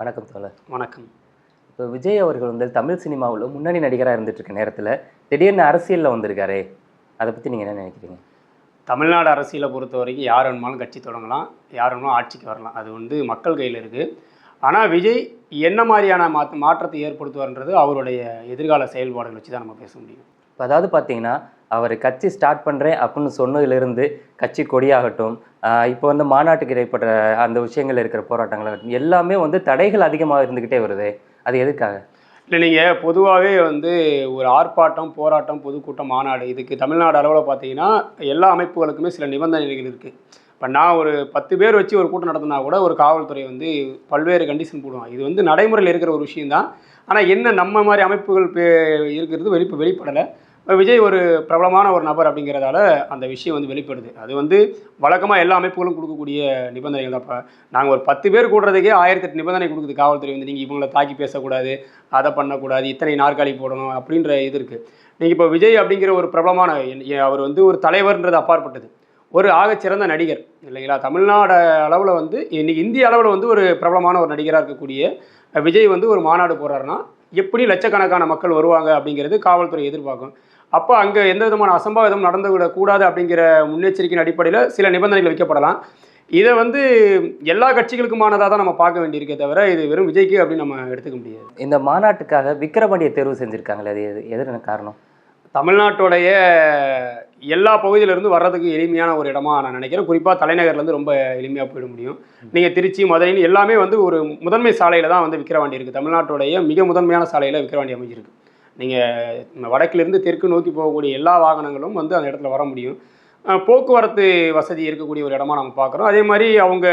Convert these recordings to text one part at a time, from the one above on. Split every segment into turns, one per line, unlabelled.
வணக்கம் தோழர்.
வணக்கம்.
இப்போ விஜய் அவர்கள் வந்து தமிழ் சினிமாவில் முன்னணி நடிகராக இருந்துட்டு இருக்க நேரத்தில் திடீர்னு அரசியலில் வந்திருக்காரே அதை பற்றி நீங்கள் என்ன நினைக்கிறீங்க?
தமிழ்நாடு அரசியலை பொறுத்த வரைக்கும் யார் வேணுமாலும் கட்சி தொடங்கலாம் யார் வேணுமாலும் ஆட்சிக்கு வரலாம். அது வந்து மக்கள் கையில் இருக்குது ஆனால் விஜய் என்ன மாதிரியான மா மாற்றத்தை ஏற்படுத்துவார்ன்றது அவருடைய எதிர்கால செயல்பாடுகள் வச்சு தான் நம்ம பேச முடியும்.
இப்போ அதாவது பார்த்தீங்கன்னா அவர் கட்சி ஸ்டார்ட் பண்ணுறேன் அப்படின்னு சொன்னதுலேருந்து கட்சி கொடியாகட்டும் இப்போ வந்து மாநாட்டுக்கு இடைப்பட்ட அந்த விஷயங்கள் இருக்கிற போராட்டங்களாகட்டும் எல்லாமே வந்து தடைகள் அதிகமாக இருந்துக்கிட்டே வருது. அது எதுக்காக?
இல்லை நீங்கள் பொதுவாகவே வந்து ஒரு ஆர்ப்பாட்டம் போராட்டம் பொதுக்கூட்டம் மாநாடு இதுக்கு தமிழ்நாடு அளவில் பார்த்தீங்கன்னா எல்லா அமைப்புகளுக்குமே சில நிபந்தனைகள் இருக்குது இப்போ நான் ஒரு பத்து பேர் வச்சு ஒரு கூட்டம் நடத்தினா கூட ஒரு காவல்துறை வந்து பல்வேறு கண்டிஷன் போடுவாங்க. இது வந்து நடைமுறையில் இருக்கிற ஒரு விஷயம்தான். ஆனால் என்ன நம்ம மாதிரி அமைப்புகள் இருக்கிறது வெளிப்பு வெளிப்படலை. விஜய் ஒரு பிரபலமான ஒரு நபர் அப்படிங்கிறதால அந்த விஷயம் வந்து வெளிப்படுது. அது வந்து வழக்கமாக எல்லா அமைப்புகளும் கொடுக்கக்கூடிய நிபந்தனைகள் தான். இப்போ நாங்கள் ஒரு பத்து பேர் கூடுறதுக்கே ஆயிரத்தெட்டு நிபந்தனை கொடுக்குது. காவல்துறை வந்து நீங்கள் இவங்களை தாக்கி பேசக்கூடாது அதை பண்ணக்கூடாது இத்தனை நாற்காலி போடணும் அப்படின்ற இது இருக்குது நீங்கள் இப்போ விஜய் அப்படிங்கிற ஒரு பிரபலமான அவர் வந்து ஒரு தலைவர்ன்றது அப்பாற்பட்டது. ஒரு ஆகச்சிறந்த நடிகர் இல்லைங்களா? தமிழ்நாடு அளவில் வந்து இன்றைக்கி இந்திய அளவில் வந்து ஒரு பிரபலமான ஒரு நடிகராக இருக்கக்கூடிய விஜய் வந்து ஒரு மாநாடு போகிறாருன்னா எப்படி லட்சக்கணக்கான மக்கள் வருவாங்க அப்படிங்கிறது காவல்துறை எதிர்பார்க்கும். அப்போ அங்கே எந்த விதமான அசம்பாவிதம் நடந்துவிடக்கூடாது அப்படிங்கிற முன்னெச்சரிக்கையின் அடிப்படையில் சில நிபந்தனைகள் வைக்கப்படலாம். இதை வந்து எல்லா கட்சிகளுக்குமானதாக தான் நம்ம பார்க்க வேண்டியிருக்கே தவிர இது வெறும் விஜய்க்கு அப்படின்னு நம்ம எடுத்துக்க முடியாது.
இந்த மாநாட்டுக்காக விக்கிரவாண்டியை தேர்வு செஞ்சுருக்காங்களே அது எது எது காரணம்?
தமிழ்நாட்டுடைய எல்லா பகுதியிலேருந்து வர்றதுக்கு எளிமையான ஒரு இடமா நான் நினைக்கிறேன். குறிப்பாக தலைநகர்லேருந்து ரொம்ப எளிமையாக போயிட முடியும். நீங்கள் திருச்சி மதுரைன்னு எல்லாமே வந்து ஒரு முதன்மை சாலையில் தான் வந்து விக்கிரவாண்டி இருக்குது தமிழ்நாட்டுடைய மிக முதன்மையான சாலையில் விக்கிரவாண்டி அமைஞ்சிருக்கு. நீங்கள் வடக்கிலிருந்து தெற்கு நோக்கி போகக்கூடிய எல்லா வாகனங்களும் வந்து அந்த இடத்துல வர முடியும். போக்குவரத்து வசதி இருக்கக்கூடிய ஒரு இடமா நம்ம பார்க்குறோம் அதே மாதிரி அவங்க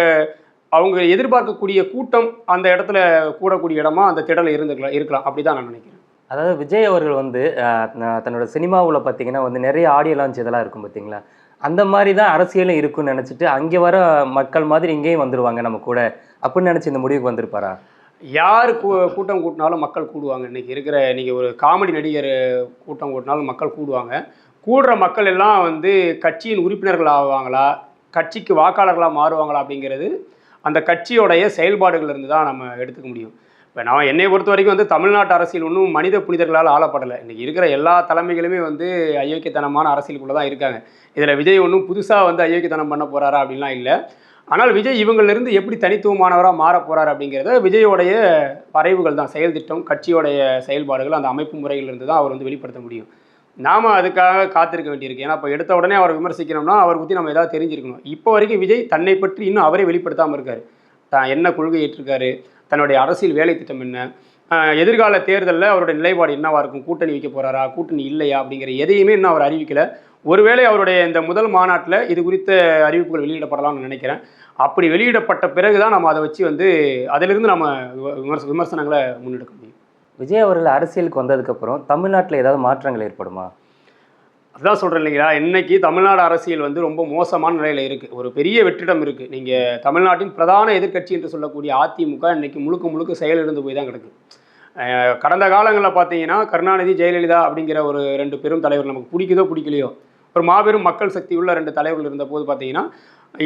அவங்க எதிர்பார்க்கக்கூடிய கூட்டம் அந்த இடத்துல கூடக்கூடிய இடமா அந்த திடல் இருந்துக்கலாம் இருக்கலாம். அப்படி தான் நான் நினைக்கிறேன்.
அதாவது விஜய் அவர்கள் வந்து தன்னோட சினிமாவில் பார்த்தீங்கன்னா வந்து நிறைய ஆடியோ லான்ச் இதெல்லாம் இருக்கும் பார்த்தீங்களா அந்த மாதிரி தான் அரசியலும் இருக்குன்னு நினச்சிட்டு அங்கே வர மக்கள் மாதிரி இங்கேயும் வந்துடுவாங்க நம்ம கூட அப்படின்னு நினச்சி இந்த முடிவுக்கு வந்திருப்பாரா?
யார் கூ கூட்டம் கூட்டினாலும் மக்கள் கூடுவாங்க. இன்றைக்கி இருக்கிற நீங்கள் ஒரு காமெடி நடிகர் கூட்டம் கூட்டினாலும் மக்கள் கூடுவாங்க. கூடுற மக்கள் எல்லாம் வந்து கட்சியின் உறுப்பினர்கள் ஆவாங்களா கட்சிக்கு வாக்காளர்களாக மாறுவாங்களா அப்படிங்கிறது அந்த கட்சியோடைய செயல்பாடுகள் இருந்து தான் நம்ம எடுத்துக்க முடியும். இப்போ நான் என்னை பொறுத்த வரைக்கும் வந்து தமிழ்நாட்டு அரசியல் ஒன்றும் மனித புனிதர்களால் ஆளப்படலை. இன்றைக்கி இருக்கிற எல்லா தலைமைகளுமே வந்து அயோக்கியத்தனமான அரசியலுக்குள்ளே தான் இருக்காங்க. இதில் விஜய் ஒன்றும் புதுசாக வந்து அயோக்கியத்தனம் பண்ண போகிறாரா அப்படின்லாம் இல்லை. ஆனால் விஜய் இவங்களிலிருந்து எப்படி தனித்துவமானவராக மாற போகிறார் அப்படிங்கிறத விஜயோடைய வரைவுகள் தான் செயல் திட்டம் கட்சியோடைய செயல்பாடுகள் அந்த அமைப்பு முறையிலிருந்து தான் அவர் வந்து வெளிப்படுத்த முடியும். நாம் அதுக்காக காத்திருக்க வேண்டியிருக்கு. ஏன்னா இப்போ எடுத்த உடனே அவரை விமர்சிக்கணும்னா அவரை பற்றி நம்ம ஏதாவது தெரிஞ்சிருக்கணும். இப்போ வரைக்கும் விஜய் தன்னை பற்றி இன்னும் அவரே வெளிப்படுத்தாமல் இருக்கார். தான் என்ன கொள்கை ஏற்றிருக்காரு தன்னுடைய அரசியல் வேலை திட்டம் என்ன எதிர்கால தேர்தலில் அவருடைய நிலைப்பாடு என்னவாக இருக்கும் கூட்டணி வைக்க போறாரா கூட்டணி இல்லையா அப்படிங்கிற எதையுமே இன்னும் அவர் அறிவிக்கலை. ஒருவேளை அவருடைய இந்த முதல் மாநாட்டில் இது குறித்த அறிவிப்புகள் வெளியிடப்படலாம்னு நினைக்கிறேன். அப்படி வெளியிடப்பட்ட பிறகு தான் நம்ம அதை வச்சு வந்து அதிலிருந்து நம்ம விம- விமர்ச விமர்சனங்களை முன்னெடுக்க முடியும்.
விஜய் அவர்கள் அரசியலுக்கு வந்ததுக்கப்புறம் தமிழ்நாட்டில் ஏதாவது மாற்றங்கள் ஏற்படுமா?
அதுதான் சொல்கிறேன் இல்லைங்களா. இன்னைக்கு தமிழ்நாடு அரசியல் வந்து ரொம்ப மோசமான நிலையில் இருக்குது ஒரு பெரிய வெற்றிடம் இருக்குது நீங்கள் தமிழ்நாட்டின் பிரதான எதிர்க்கட்சி என்று சொல்லக்கூடிய அதிமுக இன்னைக்கு முழுக்க முழுக்க செயலிழந்து போய் தான் கிடக்கு. கடந்த காலங்களில் பார்த்தீங்கன்னா கருணாநிதி ஜெயலலிதா அப்படிங்கிற ஒரு ரெண்டு பெரும் தலைவர் நமக்கு பிடிக்குதோ பிடிக்கலையோ ஒரு மாபெரும் மக்கள் சக்தி உள்ள ரெண்டு தலைவர்கள் இருந்தபோது பார்த்தீங்கன்னா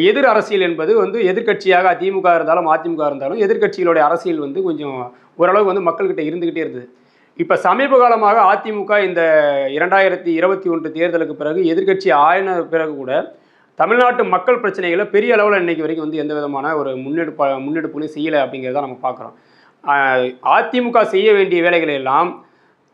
எதிர் அரசியல் என்பது வந்து எதிர்க்கட்சியாக அதிமுக இருந்தாலும் அதிமுக இருந்தாலும் எதிர்கட்சிகளுடைய அரசியல் வந்து கொஞ்சம் ஓரளவுக்கு வந்து மக்கள்கிட்ட இருந்துக்கிட்டே இருந்தது. இப்போ சமீப காலமாக அதிமுக இந்த இரண்டாயிரத்தி இருபத்தி ஒன்று தேர்தலுக்கு பிறகு எதிர்க்கட்சி ஆயின பிறகு கூட தமிழ்நாட்டு மக்கள் பிரச்சனைகளை பெரிய அளவில் இன்னைக்கு வரைக்கும் வந்து எந்த விதமான ஒரு முன்னெடுப்பா முன்னெடுப்புகளையும் செய்யலை அப்படிங்கிறத நம்ம பார்க்குறோம். அதிமுக செய்ய வேண்டிய வேலைகளை எல்லாம்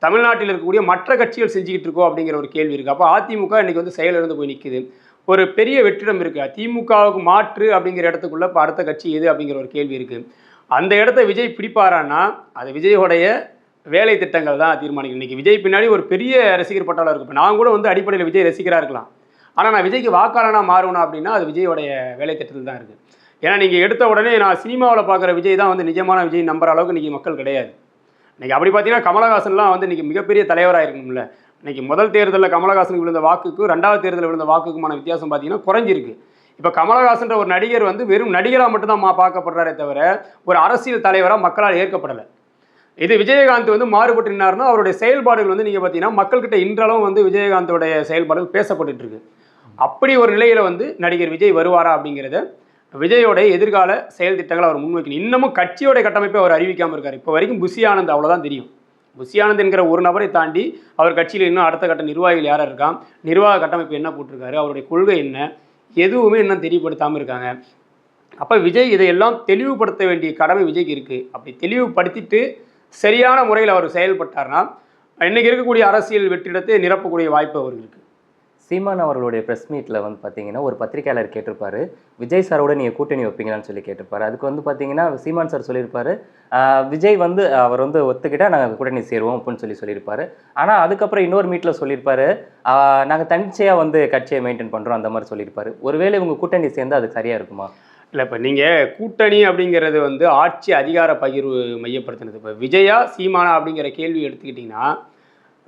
தமிழ்நாட்டில் இருக்கக்கூடிய மற்ற கட்சிகள் செஞ்சுக்கிட்டு இருக்கோம் அப்படிங்கிற ஒரு கேள்வி இருக்குது அப்போ அதிமுக இன்றைக்கி வந்து செயலிழந்து போய் நிற்குது ஒரு பெரிய வெற்றிடம் இருக்குது திமுகவுக்கு மாற்று அப்படிங்கிற இடத்துக்குள்ள இப்போ அடுத்த கட்சி எது அப்படிங்கிற ஒரு கேள்வி இருக்குது அந்த இடத்த விஜய் பிடிப்பாரான்னா அது விஜயோடைய வேலை திட்டங்கள் தான் தீர்மானிக்கும் இன்றைக்கி விஜய் பின்னாடி ஒரு பெரிய ரசிகர் பட்டாளம் இருக்கும் இப்போ நான் கூட வந்து அடிப்படையில் விஜய் ரசிகராக இருக்கலாம். ஆனால் நான் விஜய்க்கு வாக்காளனாக மாறணும் அப்படின்னா அது விஜயோடைய வேலை திட்டத்தில் தான் இருக்குது ஏன்னா நீங்கள் எடுத்த உடனே நான் சினிமாவில் பார்க்குற விஜய் தான் வந்து நிஜமான விஜய் நம்புற அளவுக்கு இன்றைக்கி மக்கள் கிடையாது. இன்னைக்கு அப்படி பார்த்தீங்கன்னா கமலஹாசன்லாம் வந்து இன்றைக்கி மிகப்பெரிய தலைவராக இருக்கும்ல இன்றைக்கி முதல் தேர்தலில் கமலஹாசனுக்கு விழுந்த வாக்குக்கு ரெண்டாவது தேர்தலில் விழுந்த வாக்குக்குமான வித்தியாசம் பார்த்தீங்கன்னா குறைஞ்சிருக்கு. இப்போ கமலஹாசன்ற ஒரு நடிகர் வந்து வெறும் நடிகராக மட்டும்தான் மா பார்க்கப்படுறாரே தவிர ஒரு அரசியல் தலைவராக மக்களால் ஏற்கப்படலை. இது விஜயகாந்த் வந்து மாறுபட்டு அவருடைய செயல்பாடுகள் வந்து நீங்கள் பார்த்தீங்கன்னா மக்கள்கிட்ட இன்றளவும் வந்து விஜயகாந்தோடைய செயல்பாடுகள் பேசப்பட்டுட்டு அப்படி ஒரு நிலையில் வந்து நடிகர் விஜய் வருவாரா அப்படிங்கிறத விஜயோட எதிர்கால செயல் திட்டங்களை அவர் முன்வைக்கணும். இன்னமும் கட்சியோட கட்டமைப்பை அவர் அறிவிக்காமல் இருக்கார். இப்போ வரைக்கும் புசி ஆனந்த் அவ்வளோதான் தெரியும். புஷி ஆனந்த் என்கிற ஒரு நபரை தாண்டி அவர் கட்சியில் இன்னும் அடுத்த கட்ட நிர்வாகிகள் யாராக இருக்கான் நிர்வாக கட்டமைப்பு என்ன போட்டிருக்காரு? அவருடைய கொள்கை என்ன? எதுவுமே இன்னும் தெரியப்படுத்தாமல் இருக்காங்க. அப்போ விஜய் இதையெல்லாம் தெளிவுபடுத்த வேண்டிய கடமை விஜய்க்கு இருக்குது அப்படி தெளிவுபடுத்திட்டு சரியான முறையில் அவர் செயல்பட்டார்னா இன்றைக்கி இருக்கக்கூடிய அரசியல் வெற்றிடத்தை நிரப்பக்கூடிய வாய்ப்பு அவருக்கு இருக்குது
சீமான் அவர்களுடைய ப்ரெஸ் மீட்டில் வந்து பார்த்தீங்கன்னா ஒரு பத்திரிக்கையாளர் கேட்டிருப்பாரு. விஜய் சாரோட நீங்கள் கூட்டணி வைப்பீங்களான்னு சொல்லி கேட்டிருப்பாரு. அதுக்கு வந்து பார்த்தீங்கன்னா சீமான் சார் சொல்லியிருப்பாரு. விஜய் வந்து அவர் வந்து ஒத்துக்கிட்டால் நாங்கள் கூட்டணி சேருவோம் அப்படின்னு சொல்லி சொல்லியிருப்பாரு. ஆனால் அதுக்கப்புறம் இன்னொரு மீட்டில் சொல்லியிருப்பாரு. நாங்கள் தனிச்சையாக வந்து கட்சியை மெயின்டைன் பண்ணுறோம் அந்த மாதிரி சொல்லியிருப்பாரு. ஒருவேளை உங்கள் கூட்டணி சேர்ந்து அது சரியாக இருக்குமா?
இல்லை இப்போ நீங்கள் கூட்டணி அப்படிங்கிறது வந்து ஆட்சி அதிகார பகிர்வு மையப்படுத்தினது. இப்போ விஜயா சீமானா அப்படிங்கிற கேள்வி எடுத்துக்கிட்டிங்கன்னா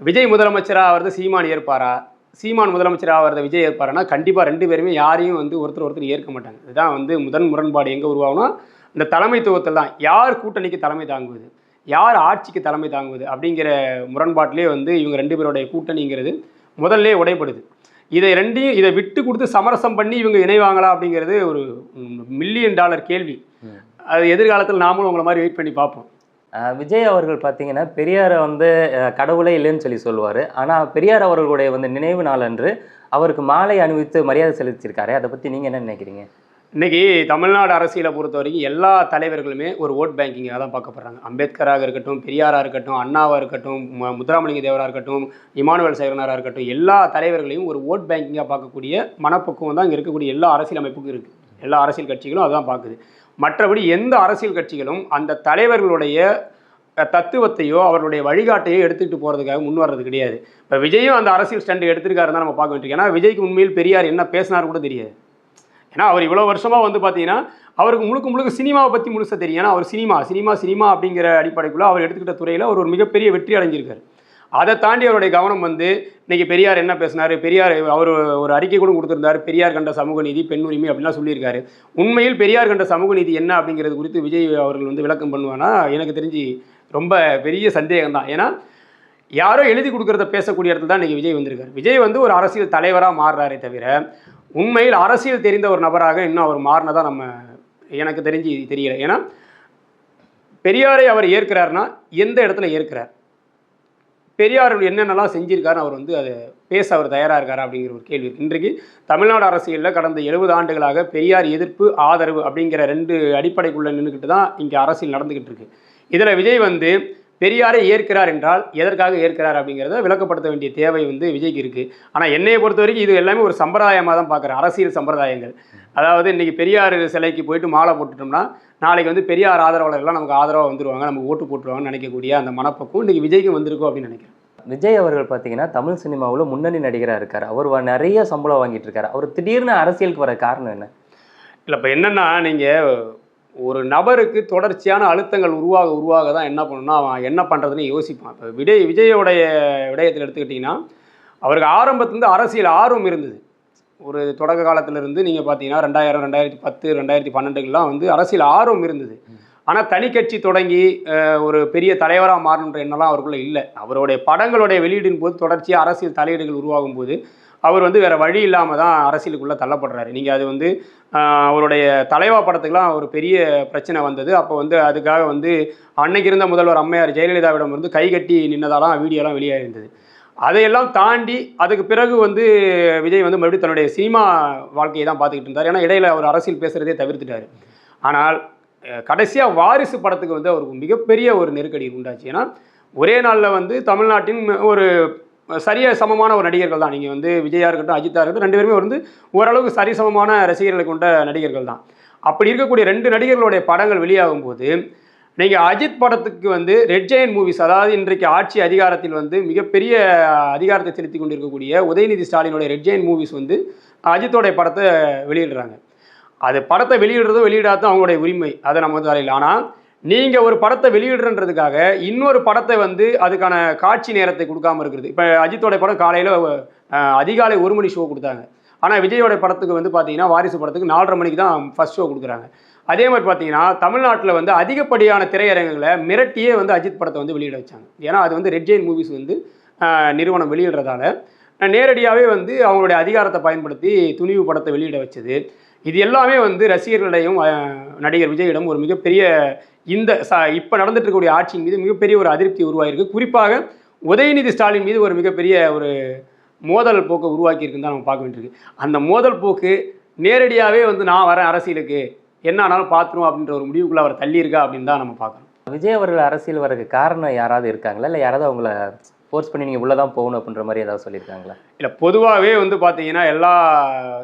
விஜய் முதலமைச்சராக வந்து சீமான் ஏற்பாரா? சீமான் முதலமைச்சராக ஆகிறத விஜய் ஏற்பாரானா கண்டிப்பாக ரெண்டு பேருமே யாரையும் வந்து ஒருத்தர் ஒருத்தர் ஏற்க மாட்டாங்க. இதுதான் வந்து முதன் முரண்பாடு எங்கே உருவாகும்னா இந்த தலைமைத்துவத்தில் தான் யார் கூட்டணிக்கு தலைமை தாங்குவது யார் ஆட்சிக்கு தலைமை தாங்குவது அப்படிங்கிற முரண்பாட்டிலே வந்து இவங்க ரெண்டு பேருடைய கூட்டணிங்கிறது முதல்ல உடைப்படுது இதை ரெண்டையும் இதை விட்டு கொடுத்து சமரசம் பண்ணி இவங்க இணைவாங்களா அப்படிங்கிறது ஒரு மில்லியன் டாலர் கேள்வி. அது எதிர்காலத்தில் நாமளும் உங்களை மாதிரி வெயிட் பண்ணி பார்ப்போம்.
விஜய் அவர்கள் பார்த்தீங்கன்னா பெரியாரை வந்து கடவுளே இல்லைன்னு சொல்லி சொல்லுவார். ஆனால் பெரியார் அவர்களுடைய வந்து நினைவு நாள் அன்று அவருக்கு மாலை அணிவித்து மரியாதை செலுத்தியிருக்காரு. அதை பற்றி நீங்கள் என்ன நினைக்கிறீங்க?
இன்னைக்கு தமிழ்நாடு அரசியலை பொறுத்த வரைக்கும் எல்லா தலைவர்களுமே ஒரு ஓட் பேங்கிங்காக தான் பார்க்கப்படுறாங்க அம்பேத்கராக இருக்கட்டும் பெரியாராக இருக்கட்டும் அண்ணாவாக இருக்கட்டும் முத்துராமலிங்க தேவராக இருக்கட்டும் இமானுவேல் சேகரனாராக இருக்கட்டும் எல்லா தலைவர்களையும் ஒரு ஓட் பேங்கிங்காக பார்க்கக்கூடிய மனப்பக்குவம் தான் இங்கே இருக்கக்கூடிய எல்லா அரசியல் அமைப்புக்கும் இருக்குது எல்லா அரசியல் கட்சிகளும் அதான் பார்க்குது. மற்றபடி எந்த அரசியல் கட்சிகளும் அந்த தலைவர்களுடைய தத்துவத்தையோ அவருடைய வழிகாட்டையோ எடுத்துகிட்டு போகிறதுக்காக முன் வர்றது கிடையாது. இப்போ விஜயும் அந்த அரசியல் ஸ்டண்ட் எடுத்திருக்காருன்னு தான் நம்ம பார்க்க வேண்டியிருக்கு. ஏன்னா விஜய்க்கு உண்மையில் பெரியார் என்ன பேசினார் கூட தெரியாது. ஏன்னா அவர் இவ்வளோ வருஷமாக வந்து பார்த்தீங்கன்னா அவருக்கு முழுக்க முழுக்க சினிமாவை பற்றி முழுசாக தெரியும். ஏன்னா அவர் சினிமா சினிமா சினிமா அப்படிங்கிற அடிப்படைக்குள்ளே அவர் எடுத்துக்கிட்ட துறையில் அவர் ஒரு மிகப்பெரிய வெற்றி அடைஞ்சிருக்காரு. அதை தாண்டி அவருடைய கவனம் வந்து இன்றைக்கி பெரியார் என்ன பேசினார்? பெரியார் அவர் ஒரு அறிக்கை கூட கொடுத்துருந்தார். பெரியார் கண்ட சமூக நீதி பெண் உரிமை அப்படிலாம் சொல்லியிருக்காரு. உண்மையில் பெரியார் கண்ட சமூக நீதி என்ன அப்படிங்கிறது குறித்து விஜய் அவர்கள் வந்து விளக்கம் பண்ணுவானா எனக்கு தெரிஞ்சு ரொம்ப பெரிய சந்தேகம் தான் ஏன்னா யாரோ எழுதி கொடுக்குறத பேசக்கூடிய இடத்துல தான் இன்றைக்கி விஜய் வந்திருக்காரு. விஜய் வந்து ஒரு அரசியல் தலைவராக மாறுறாரே தவிர உண்மையில் அரசியல் தெரிந்த ஒரு நபராக இன்னும் அவர் மாறினதாக நம்ம எனக்கு தெரிஞ்சு தெரியல. ஏன்னா பெரியாரை அவர் ஏற்கிறாருன்னா எந்த இடத்துல ஏற்கிறார்? பெரியார் என்னென்னலாம் செஞ்சிருக்காரு அவர் வந்து அதை பேச அவர் தயாராக இருக்காரா அப்படிங்கிற ஒரு கேள்வி இன்றைக்கு தமிழ்நாடு அரசியலில் கடந்த எழுபது ஆண்டுகளாக பெரியார் எதிர்ப்பு ஆதரவு அப்படிங்கிற ரெண்டு அடிப்படைக்குள்ளே நின்றுக்கிட்டு தான் இங்கே அரசியல் நடந்துக்கிட்டு இருக்கு. இதில் விஜய் வந்து பெரியாரை ஏற்கிறார் என்றால் எதற்காக ஏற்கிறார் அப்படிங்கிறத விளக்கப்படுத்த வேண்டிய தேவை வந்து விஜய்க்கு இருக்குது ஆனால் என்னையை பொறுத்த வரைக்கும் இது எல்லாமே ஒரு சம்பிரதாயமாக தான் பார்க்குறேன். அரசியல் சம்பிரதாயங்கள். அதாவது இன்றைக்கி பெரியார் சிலைக்கு போயிட்டு மாலை போட்டுட்டோம்னா நாளைக்கு வந்து பெரியார் ஆதரவாளர்கள்லாம் நமக்கு ஆதரவாக வந்துருவாங்க. நமக்கு ஓட்டு போட்டுருவாங்கன்னு நினைக்கக்கூடிய அந்த மனப்பக்குவம் இன்றைக்கி விஜய்க்கும் வந்திருக்கும் அப்படின்னு நினைக்கிறேன்.
விஜய் அவர்கள் பார்த்தீங்கன்னா தமிழ் சினிமாவில் முன்னணி நடிகராக இருக்கார். அவர் நிறைய சம்பளம் வாங்கிட்டு இருக்காரு. அவர் திடீர்னு அரசியலுக்கு வர காரணம் என்ன?
இல்லை இப்போ என்னென்னா நீங்கள் ஒரு நபருக்கு தொடர்ச்சியான அழுத்தங்கள் உருவாக உருவாக தான் என்ன பண்ணணும்னா அவன் என்ன பண்ணுறதுன்னு யோசிப்பான். இப்போ விஜய் விஜயோடைய விடயத்தில் எடுத்துக்கிட்டிங்கன்னா அவருக்கு ஆரம்பத்துலேருந்து அரசியல் ஆர்வம் இருந்தது. ஒரு தொடக்க காலத்திலிருந்து நீங்கள் பார்த்தீங்கன்னா ரெண்டாயிரம் ரெண்டாயிரத்தி பத்து ரெண்டாயிரத்தி பன்னெண்டுக்கெலாம் வந்து அரசியல் ஆர்வம் இருந்தது. ஆனால் தனிக்கட்சி தொடங்கி ஒரு பெரிய தலைவராக மாறணுன்ற எண்ணெல்லாம் அவருக்குள்ளே இல்லை. அவருடைய படங்களுடைய வெளியீடின் போது தொடர்ச்சியாக அரசியல் தலையீடுகள் உருவாகும் போது அவர் வந்து வேறு வழி இல்லாமல் தான் அரசியலுக்குள்ளே தள்ளப்படுறாரு. நீங்கள் அது வந்து அவருடைய தலைவா படத்துக்கெலாம் ஒரு பெரிய பிரச்சனை வந்தது. அப்போ வந்து அதுக்காக வந்து அன்னைக்கு இருந்த முதல்வர் அம்மையார் ஜெயலலிதாவிடம் வந்து கைகட்டி நின்னதாலாம் வீடியோலாம் வெளியாக இருந்தது அதையெல்லாம் தாண்டி அதுக்கு பிறகு வந்து விஜய் வந்து மறுபடியும் தன்னுடைய சினிமா வாழ்க்கையை தான் பார்த்துக்கிட்டு இருந்தார். ஏன்னா இடையில அவர் அரசியல் பேசுகிறதே தவிர்த்துட்டார். ஆனால் கடைசியாக வாரிசு படத்துக்கு வந்து அவருக்கு மிகப்பெரிய ஒரு நெருக்கடி உண்டாச்சு. ஏன்னா ஒரே நாளில் வந்து தமிழ்நாட்டின் ஒரு சரியாக சமமான ஒரு நடிகர்கள் தான். நீங்கள் வந்து விஜயா இருக்கட்டும் அஜித்தா இருக்கட்டும் ரெண்டு பேருமே வந்து ஓரளவுக்கு சரிசமமான ரசிகர்களை கொண்ட நடிகர்கள் தான். அப்படி இருக்கக்கூடிய ரெண்டு நடிகர்களுடைய படங்கள் வெளியாகும் போது நீங்கள் அஜித் படத்துக்கு வந்து ரெட் ஜெயின் மூவிஸ் அதாவது இன்றைக்கு ஆட்சி அதிகாரத்தில் வந்து மிகப்பெரிய அதிகாரத்தை செலுத்தி கொண்டிருக்கக்கூடிய உதயநிதி ஸ்டாலினுடைய ரெட் ஜெயின் மூவிஸ் வந்து அஜித்தோடைய படத்தை வெளியிடுறாங்க. அது படத்தை வெளியிடுறதும் வெளியிடாதும் அவங்களுடைய உரிமை. அதை நம்ம வந்து வரையில ஆனால் நீங்கள் ஒரு படத்தை வெளியிடுறன்றதுக்காக இன்னொரு படத்தை வந்து அதுக்கான காட்சி நேரத்தை கொடுக்காம இருக்கிறது. இப்போ அஜித்தோட படம் காலையில் அதிகாலை ஒரு மணி ஷோ கொடுத்தாங்க. ஆனால் விஜயோட படத்துக்கு வந்து பார்த்தீங்கன்னா வாரிசு படத்துக்கு நாலரை மணிக்கு தான் ஃபர்ஸ்ட் ஷோ கொடுக்குறாங்க. அதே மாதிரி பார்த்தீங்கன்னா தமிழ்நாட்டில் வந்து அதிகப்படியான திரையரங்குகளை மிரட்டியே வந்து அஜித் படத்தை வந்து வெளியிட வச்சாங்க. ஏன்னா அது வந்து ரெட் ஜெயின் மூவிஸ் வந்து நிறுவனம் வெளியிடுறதால. நேரடியாகவே வந்து அவங்களுடைய அதிகாரத்தை பயன்படுத்தி துணிவு படத்தை வெளியிட வச்சது. இது எல்லாமே வந்து ரசிகர்களிடையும் நடிகர் விஜயிடம் ஒரு மிகப்பெரிய இந்த ச இப்போ நடந்துட்டு இருக்கக்கூடிய ஆட்சியின் மீது மிகப்பெரிய ஒரு அதிருப்தி உருவாகிருக்கு குறிப்பாக உதயநிதி ஸ்டாலின் மீது ஒரு மிகப்பெரிய ஒரு மோதல் போக்கை உருவாக்கியிருக்குன்னு தான் நம்ம பார்க்க வேண்டியிருக்கு. அந்த மோதல் போக்கு நேரடியாகவே வந்து நான் வரேன் அரசியலுக்கு. என்ன ஆனாலும் பார்த்துரும் அப்படின்ற ஒரு முடிவுக்குள்ளே அவர் தள்ளியிருக்கா அப்படின்னு தான் நம்ம பார்க்கணும்.
விஜய் அவர்கள் அரசியல் வரதுக்கு காரணம் யாராவது இருக்காங்களா? இல்லை யாராவது அவங்கள ஃபோர்ஸ் பண்ணி நீங்கள் உள்ளே தான் போகணும் அப்படின்ற மாதிரி ஏதாவது சொல்லியிருக்காங்களா?
இல்லை பொதுவாகவே வந்து பார்த்தீங்கன்னா எல்லா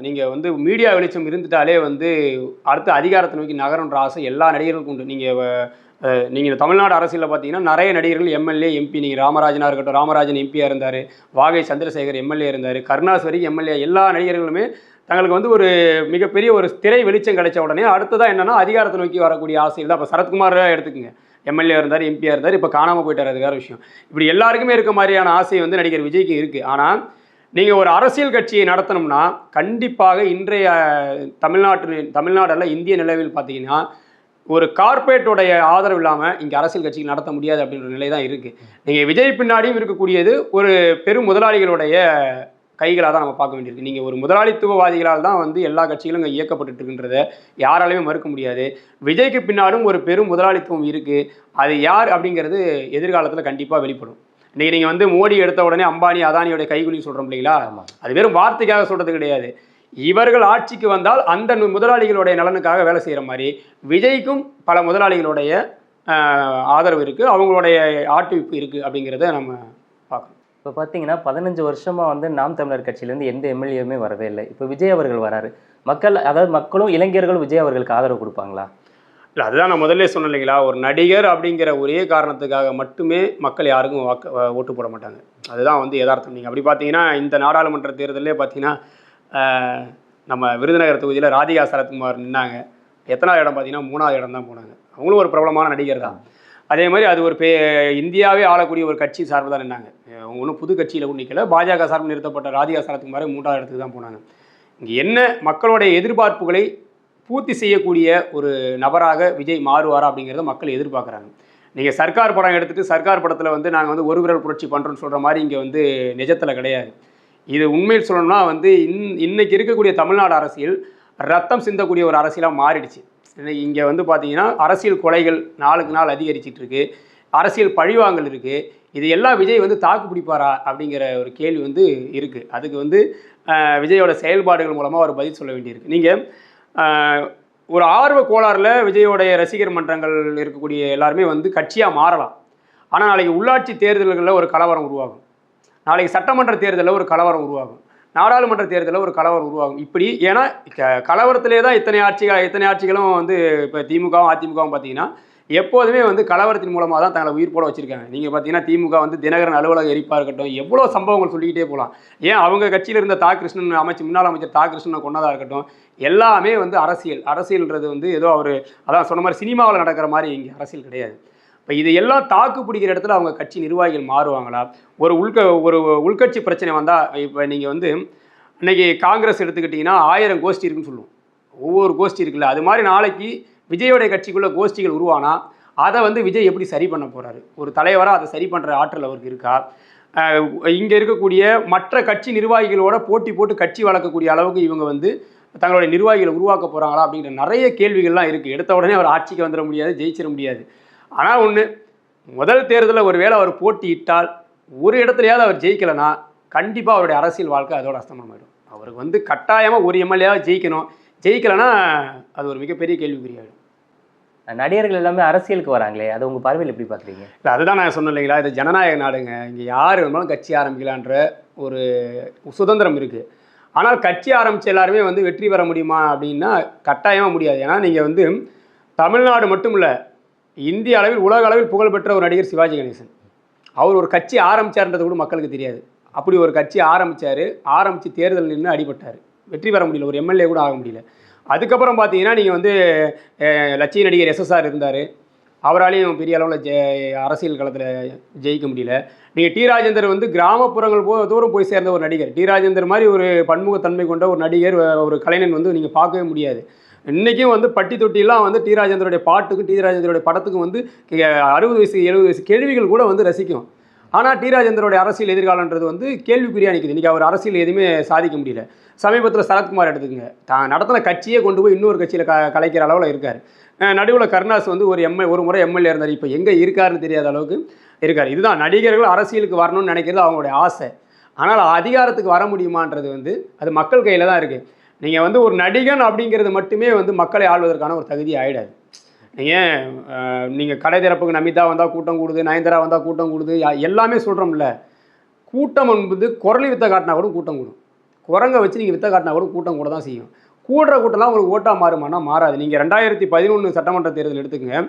நீங்கள் வந்து மீடியா வெளிச்சம் இருந்துட்டாலே வந்து அடுத்த அதிகாரத்தை நோக்கி நகரன்ற ஆசை எல்லா நடிகர்களுக்கும் உண்டு. நீங்கள் நீங்கள் தமிழ்நாடு அரசியலில் பார்த்தீங்கன்னா நிறைய நடிகர்கள் எம்எல்ஏ எம்பி நீங்கள் ராமராஜனாக இருக்கட்டும் ராமராஜன் எம்பியாக இருந்தார் வாகை சந்திரசேகர் எம்எல்ஏ இருந்தார் கருணாஸ் வரைக்கும் எம்எல்ஏ எல்லா நடிகர்களுமே தங்களுக்கு வந்து ஒரு மிகப்பெரிய ஒரு திரை வெளிச்சம் கிடைச்ச உடனே அடுத்ததாக என்னென்னா அதிகாரத்தை நோக்கி வரக்கூடிய ஆசையில் தான். இப்போ சரத்குமார் எடுத்துக்கங்க. எம்எல்ஏ இருந்தார் எம்பியாக இருந்தார் இப்போ காணாமல் போயிட்டார் அது வேறு விஷயம். இப்படி எல்லாருக்குமே இருக்க மாதிரியான ஆசை வந்து நடிகர் விஜய்க்கு இருக்குது ஆனால் நீங்கள் ஒரு அரசியல் கட்சியை நடத்தணும்னா கண்டிப்பாக இன்றைய தமிழ்நாட்டில் தமிழ்நாடல்ல இந்திய நிலவில் பார்த்தீங்கன்னா ஒரு கார்ப்பரேட்டோடைய ஆதரவு இல்லாமல் இங்கே அரசியல் கட்சிகள் நடத்த முடியாது அப்படின்ற நிலை தான் இருக்குது நீங்கள் விஜய் பின்னாடியும் இருக்கக்கூடியது ஒரு பெரும் முதலாளிகளுடைய கைகளாக தான் நம்ம பார்க்க வேண்டியிருக்கு. நீங்கள் ஒரு முதலாளித்துவவாதிகளால் தான் வந்து எல்லா கட்சிகளும் இங்கே இயக்கப்பட்டுட்டு இருக்கின்றத யாராலையுமே மறுக்க முடியாது. விஜய்க்கு பின்னாடும் ஒரு பெரும் முதலாளித்துவம் இருக்குது அது யார் அப்படிங்கிறது எதிர்காலத்தில் கண்டிப்பாக வெளிப்படும். இன்றைக்கி நீங்கள் வந்து மோடி எடுத்த உடனே அம்பானி அதானியோட கைகுலி சொல்கிறோம் இல்லைங்களா? அது வெறும் வார்த்தைக்காக சொல்கிறது கிடையாது. இவர்கள் ஆட்சிக்கு வந்தால் அந்த முதலாளிகளுடைய நலனுக்காக வேலை செய்கிற மாதிரி விஜய்க்கும் பல முதலாளிகளுடைய ஆதரவு இருக்குது அவங்களுடைய ஆட்டுவிப்பு இருக்குது அப்படிங்கிறத நம்ம
இப்போ பார்த்தீங்கன்னா பதினஞ்சு வருஷமாக வந்து நாம் தமிழர் கட்சியிலேருந்து எந்த எம்எல்ஏவுமே வரவே இல்லை. இப்போ விஜய் அவர்கள் வராரு. மக்கள் அதாவது மக்களும் இளைஞர்களும் விஜய் அவர்களுக்கு ஆதரவு கொடுப்பாங்களா?
இல்லை அதுதான் நான் முதல்ல சொன்னேன் இல்லைங்களா? ஒரு நடிகர் அப்படிங்கிற ஒரே காரணத்துக்காக மட்டுமே மக்கள் யாருக்கும் வாக்கு ஓட்டு போட மாட்டாங்க. அதுதான் வந்து யதார்த்தம். நீங்கள் அப்படி பார்த்தீங்கன்னா இந்த நாடாளுமன்ற தேர்தலே பார்த்தீங்கன்னா நம்ம விருதுநகர் தொகுதியில் ராதிகா சரத்குமார் நின்னாங்க. எத்தனாவது இடம் பார்த்தீங்கன்னா மூணாவது இடம் தான் போனாங்க. அவங்களும் ஒரு பிரபலமான நடிகர் தான். அதே மாதிரி அது ஒரு பே இந்தியாவே ஆளக்கூடிய ஒரு கட்சி சார்பு தான் நின்னாங்க. ஒன்றும் புது கட்சியில் நிற்கல பாஜக சார்பு நிறுத்தப்பட்ட ராதிகா சரத்குமார் மூன்றாவது இடத்துக்கு தான் போனாங்க. இங்கே என்ன மக்களுடைய எதிர்பார்ப்புகளை பூர்த்தி செய்யக்கூடிய ஒரு நபராக விஜய் மாறுவாரா அப்படிங்கிறத மக்கள் எதிர்பார்க்குறாங்க. நீங்கள் சர்க்கார் படம் எடுத்துகிட்டு சர்க்கார் படத்தில் வந்து நாங்கள் வந்து ஒரு விரல் புரட்சி பண்ணுறோன்னு சொல்கிற மாதிரி இங்கே வந்து நிஜத்தில் கிடையாது. இது உண்மையில் சொல்லணும்னா வந்து இன் இன்னைக்கு இருக்கக்கூடிய தமிழ்நாடு அரசியல் ரத்தம் சிந்தக்கூடிய ஒரு அரசியலாக மாறிடுச்சு. இங்கே வந்து பார்த்தீங்கன்னா அரசியல் கொலைகள் நாளுக்கு நாள் அதிகரிச்சிட்டு இருக்கு அரசியல் பழிவாங்கல் இருக்குது இது எல்லாம் விஜய் வந்து தாக்கு பிடிப்பாரா அப்படிங்கிற ஒரு கேள்வி வந்து இருக்குது அதுக்கு வந்து விஜயோட செயல்பாடுகள் மூலமாக அவர் பதில் சொல்ல வேண்டியிருக்கு. நீங்கள் ஒரு ஆர்வ கோளாறில் விஜயோடைய ரசிகர் மன்றங்கள் இருக்கக்கூடிய எல்லாருமே வந்து கட்சியாக மாறலாம். ஆனால் நாளைக்கு உள்ளாட்சி தேர்தல்களில் ஒரு கலவரம் உருவாகும். நாளைக்கு சட்டமன்ற தேர்தலில் ஒரு கலவரம் உருவாகும். நாடாளுமன்ற தேர்தலில் ஒரு கலவரம் உருவாகும். இப்படி ஏன்னா க கலவரத்திலே தான் இத்தனை ஆட்சிகள் இத்தனை ஆட்சிகளும் வந்து இப்போ திமுகவும் அதிமுகவும் பார்த்தீங்கன்னா எப்போதுமே வந்து கலவரத்தின் மூலமாக தான் தங்களை உயிர் போட வச்சிருக்காங்க. நீங்கள் பார்த்தீங்கன்னா திமுக வந்து தினகரன் அலுவலக எரிப்பாக இருக்கட்டும் எவ்வளோ சம்பவங்கள் சொல்லிக்கிட்டே போகலாம் ஏன் அவங்க கட்சியில் இருந்த தா கிருஷ்ணன் அமைச்சு முன்னாள் அமைச்சர் தா கிருஷ்ணனை கொண்டதாக இருக்கட்டும் எல்லாமே வந்து அரசியல். அரசியல்ன்றது வந்து ஏதோ அவர் அதான் சொன்ன மாதிரி சினிமாவில் நடக்கிற மாதிரி இங்கே அரசியல் கிடையாது. இப்போ இதையெல்லாம் தாக்கு பிடிக்கிற இடத்துல அவங்க கட்சி நிர்வாகிகள் மாறுவாங்களா? ஒரு உள்க ஒரு உள்கட்சி பிரச்சனை வந்தால் இப்போ நீங்கள் வந்து இன்னைக்கு காங்கிரஸ் எடுத்துக்கிட்டிங்கன்னா ஆயிரம் கோஷ்டி இருக்குன்னு சொல்லுவோம். ஒவ்வொரு கோஷ்டி இருக்குல்ல. அது மாதிரி நாளைக்கு விஜயோடைய கட்சிக்குள்ளே கோஷ்டிகள் உருவானா அதை வந்து விஜய் எப்படி சரி பண்ண போறாரு? ஒரு தலைவராக அதை சரி பண்ணுற ஆற்றல் அவருக்கு இருக்கா? இங்கே இருக்கக்கூடிய மற்ற கட்சி நிர்வாகிகளோட போட்டி போட்டு கட்சி வளர்க்கக்கூடிய அளவுக்கு இவங்க வந்து தங்களுடைய நிர்வாகிகளை உருவாக்க போகிறாங்களா அப்படிங்கிற நிறைய கேள்விகள்லாம் இருக்குது எடுத்த உடனே அவர் ஆட்சிக்கு வந்துட முடியாது ஜெயிச்சிட முடியாது. ஆனால் ஒன்று முதல் தேர்தலில் ஒரு வேளை அவர் போட்டியிட்டால் ஒரு இடத்துலையாவது அவர் ஜெயிக்கலைன்னா கண்டிப்பாக அவருடைய அரசியல் வாழ்க்கை அதோட அஸ்தமனமாயிடும். அவருக்கு வந்து கட்டாயமாக ஒரு எம்எல்ஏவாக ஜெயிக்கணும். ஜெயிக்கலைன்னா அது ஒரு மிகப்பெரிய கேள்விக்குறியாயிடும்.
நடிகர்கள் எல்லாமே அரசியலுக்கு வராங்களே அதை உங்க பார்வையில் எப்படி பார்க்குறீங்க?
இல்லை அதுதான் நான் சொன்னேன் இல்லைங்களா இது ஜனநாயக நாடுங்க. இங்கே யார் வேணுமாலும் கட்சி ஆரம்பிக்கலான்ற ஒரு சுதந்திரம் இருக்குது ஆனால் கட்சி ஆரம்பித்த எல்லாருமே வந்து வெற்றி பெற முடியுமா அப்படின்னா கட்டாயமாக முடியாது. ஏன்னா நீங்கள் வந்து தமிழ்நாடு மட்டும் இல்லை இந்திய அளவில் உலக அளவில் புகழ்பெற்ற ஒரு நடிகர் சிவாஜி கணேசன். அவர் ஒரு கட்சி ஆரம்பிச்சார்ன்றது கூட மக்களுக்கு தெரியாது. அப்படி ஒரு கட்சி ஆரம்பித்தார் ஆரம்பித்து தேர்தல் நின்று அடிபட்டார். வெற்றி பெற முடியல ஒரு எம்எல்ஏ கூட ஆக முடியல. அதுக்கப்புறம் பார்த்தீங்கன்னா நீங்கள் வந்து லட்சிய நடிகர் எஸ்எஸ்ஆர் இருந்தார். அவராலையும் பெரிய அளவில் ஜெ அரசியல் களத்தில் ஜெயிக்க முடியல. நீங்கள் டி ராஜேந்தர் வந்து கிராமப்புறங்கள் போ தூரம் போய் சேர்ந்த ஒரு நடிகர். டி ராஜேந்தர் மாதிரி ஒரு பன்முகத்தன்மை கொண்ட ஒரு நடிகர் ஒரு கலைஞன் வந்து நீங்கள் பார்க்கவே முடியாது. இன்றைக்கும் வந்து பட்டி தொட்டிலாம் வந்து டி ராஜேந்திரோடைய பாட்டுக்கும் டி ராஜேந்தருடைய படத்துக்கும் வந்து அறுபது வயசு எழுபது வயசு கேள்விகள் கூட வந்து ரசிக்கும். ஆனால் டி ராஜேந்திரோடைய அரசியல் எதிர்காலன்றது வந்து கேள்விக்குறியாக நிற்குது இன்றைக்கி அவர் அரசியல் எதுவுமே சாதிக்க முடியல. சமீபத்தில் சரத்குமார் எடுத்துக்கங்க. தான் நடத்தின கட்சியே கொண்டு போய் இன்னொரு கட்சியில் க கலைக்கிற அளவில் இருக்கார். நடுவில் கருணாஸ் வந்து ஒரு எம்எல் ஒரு முறை எம்எல்ஏ இருந்தார். இப்போ எங்கே இருக்காருன்னு தெரியாத அளவுக்கு இருக்கார். இதுதான் நடிகர்கள் அரசியலுக்கு வரணும்னு நினைக்கிறது அவங்களுடைய ஆசை. ஆனால் அதிகாரத்துக்கு வர முடியுமான்றது வந்து அது மக்கள் கையில் தான் இருக்குது நீங்கள் வந்து ஒரு நடிகன் அப்படிங்கிறது மட்டுமே வந்து மக்களை ஆள்வதற்கான ஒரு தகுதி ஆகிடாது நீங்கள் நீங்கள் கடை திறப்புக்கு நமிதா வந்தால் கூட்டம் கூடுது நயன்தாரா வந்தால் கூட்டம் கூடுது எல்லாமே சொல்கிறோம்ல கூட்டம் என்பது குரலி வித்த காட்டினா கூட கூட்டம் கூடும். குரங்க வச்சு நீங்கள் வித்த காட்டினா கூட கூட்டம் கூட தான் செய்யும். கூடுற கூட்டம்லாம் உங்களுக்கு ஓட்டாக மாறுமானா மாறாது. நீங்கள் ரெண்டாயிரத்தி பதினொன்று சட்டமன்ற தேர்தல் எடுத்துக்கங்க.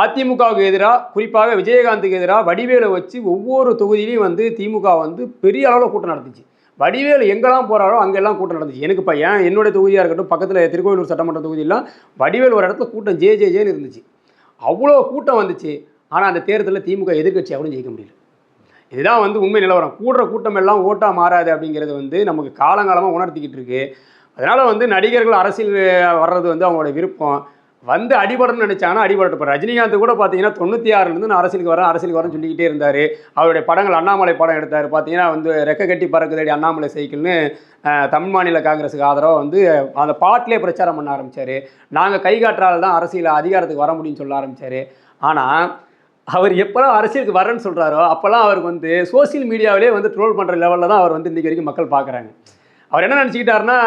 அதிமுகவுக்கு எதிராக குறிப்பாக விஜயகாந்துக்கு எதிராக வடிவேலை வச்சு ஒவ்வொரு தொகுதியிலையும் வந்து திமுக வந்து பெரிய அளவில் கூட்டம் நடந்துச்சு வடிவேல் எங்கெல்லாம் போகிறாரோ அங்கெல்லாம் கூட்டம் நடந்துச்சு. எனக்கு இப்போ ஏன் என்னுடைய தொகுதியாக இருக்கட்டும் பக்கத்தில் திருக்கோவிலூர் சட்டமன்ற தொகுதியெல்லாம் வடிவேல் ஒரு இடத்துல கூட்டம் ஜே ஜே ஜேன்னு இருந்துச்சு. அவ்வளோ கூட்டம் வந்துச்சு. ஆனால் அந்த தேர்தலில் திமுக எதிர்கட்சி அவரும் ஜெயிக்க முடியல. இதுதான் வந்து உண்மை நிலவரம். கூடுற கூட்டம் எல்லாம் ஓட்டாக மாறாது அப்படிங்கிறது வந்து நமக்கு காலங்காலமாக உணர்த்திக்கிட்டு இருக்கு. அதனால் வந்து நடிகர்கள் அரசியல் வர்றது வந்து அவங்களோட விருப்பம். வந்து அடிபடணும்னு நினைச்சாங்கன்னா அடிபடட்டும். இப்போ ரஜினிகாந்த் கூட பார்த்தீங்கன்னா தொண்ணூற்றி ஆறுலேருந்து நான் அரசியலுக்கு வரேன் அரசியலுக்கு வரேன் சொல்லிக்கிட்டே இருந்தார். அவருடைய படங்கள் அண்ணாமலை படம் எடுத்தார். பார்த்தீங்கன்னா வந்து ரெக்க கட்டி பறக்குதடி அண்ணாமலை சைக்கிள்னு தமிழ் மாநில காங்கிரஸுக்கு ஆதரவாக வந்து அந்த பாட்டிலே பிரச்சாரம் பண்ண ஆரம்பித்தார் நாங்கள் கை காட்டுறால் தான் அரசியல் அதிகாரத்துக்கு வர முடியும்னு சொல்ல ஆரம்பித்தார் ஆனால் அவர் எப்போல்லாம் அரசியலுக்கு வரேன்னு சொல்கிறாரோ அப்போல்லாம் அவருக்கு வந்து சோஷியல் மீடியாவிலே வந்து ட்ரோல் பண்ணுற லெவலில் தான் அவர் வந்து இன்றைக்கி வரைக்கும் மக்கள் பார்க்குறாங்க அவர் என்ன நினச்சிக்கிட்டாருன்னா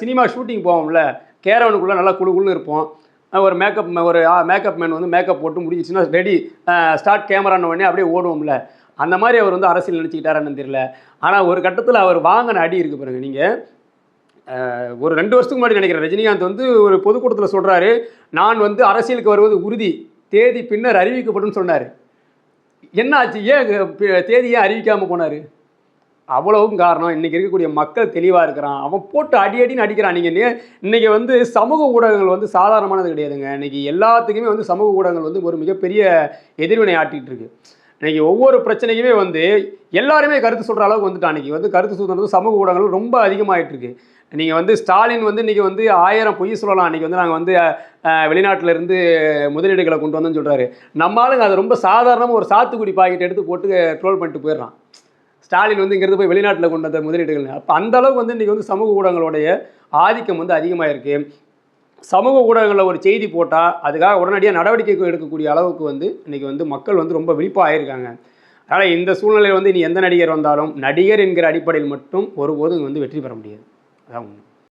சினிமா ஷூட்டிங் போவோம்ல கேரவனுக்குள்ளே நல்லா குழு குழுன்னு இருப்போம். ஒரு மேக்கப் ஒரு மேக்கப் மேன் வந்து மேக்கப் போட்டு முடிஞ்சிச்சுன்னா ரெடி ஸ்டார்ட் கேமரான உடனே அப்படியே ஓடுவோம்ல. அந்த மாதிரி அவர் வந்து அரசியல் நினச்சிக்கிட்டாருன்னு தெரியல. ஆனால் ஒரு கட்டத்தில் அவர் வாங்கின அடி இருக்கு பாருங்க நீங்கள் ஒரு ரெண்டு வருஷத்துக்கு முன்னாடி நினைக்கிறேன் ரஜினிகாந்த் வந்து ஒரு பொதுக்கூட்டத்தில் சொல்கிறாரு நான் வந்து அரசியலுக்கு வருவது உறுதி தேதி பின்னர் அறிவிக்கப்படும் சொன்னார். என்ன ஆச்சு ஏன் பி- தேதியை அறிவிக்காமல் போனார்? அவ்வளவும் காரணம். இன்றைக்கி இருக்கக்கூடிய மக்கள் தெளிவாக இருக்கிறான். அவன் போட்டு அடி அடின்னு அடிக்கிறான். நீங்கள் இன்றைக்கி வந்து சமூக ஊடகங்கள் வந்து சாதாரணமானது கிடையாதுங்க. இன்றைக்கி எல்லாத்துக்குமே வந்து சமூக ஊடகங்கள் வந்து ஒரு மிகப்பெரிய எதிர்வினை ஆட்டிகிட்டு இருக்கு. இன்றைக்கி ஒவ்வொரு பிரச்சனைக்குமே வந்து எல்லாருமே கருத்து சொல்கிற அளவுக்கு வந்துட்டான். இன்றைக்கி வந்து கருத்து சுதந்திரம் சமூக ஊடகங்கள் ரொம்ப அதிகமாகிட்டு இருக்கு. நீங்கள் வந்து ஸ்டாலின் வந்து இன்றைக்கி வந்து ஆயிரம் பொய் சொல்லலாம். அன்றைக்கி வந்து நாங்கள் வந்து வெளிநாட்டிலேருந்து முதலீடுகளை கொண்டு வந்தோம்னு சொல்கிறாரு நம்மளுங்க அதை ரொம்ப சாதாரணமாக ஒரு சாத்துக்குடி பாக்கெட் எடுத்து போட்டு ட்ரோல் பண்ணிட்டு போயிடுறான். ஸ்டாலின் வந்து இங்கிருந்து போய் வெளிநாட்டில் கொண்டு வந்த முதலீடுகள். அப்போ அந்த அளவுக்கு வந்து இன்றைக்கி வந்து சமூக ஊடகங்களுடைய ஆதிக்கம் வந்து அதிகமாக இருக்குது சமூக ஊடகங்களில் ஒரு செய்தி போட்டால் அதுக்காக உடனடியாக நடவடிக்கை எடுக்கக்கூடிய அளவுக்கு வந்து இன்றைக்கி வந்து மக்கள் வந்து ரொம்ப விழிப்பாக ஆயிருக்காங்க அதனால் இந்த சூழ்நிலையில் வந்து இனி எந்த நடிகர் வந்தாலும் நடிகர் என்கிற அடிப்படையில் மட்டும் ஒருபோதும் வந்து வெற்றி பெற முடியாது. அதான்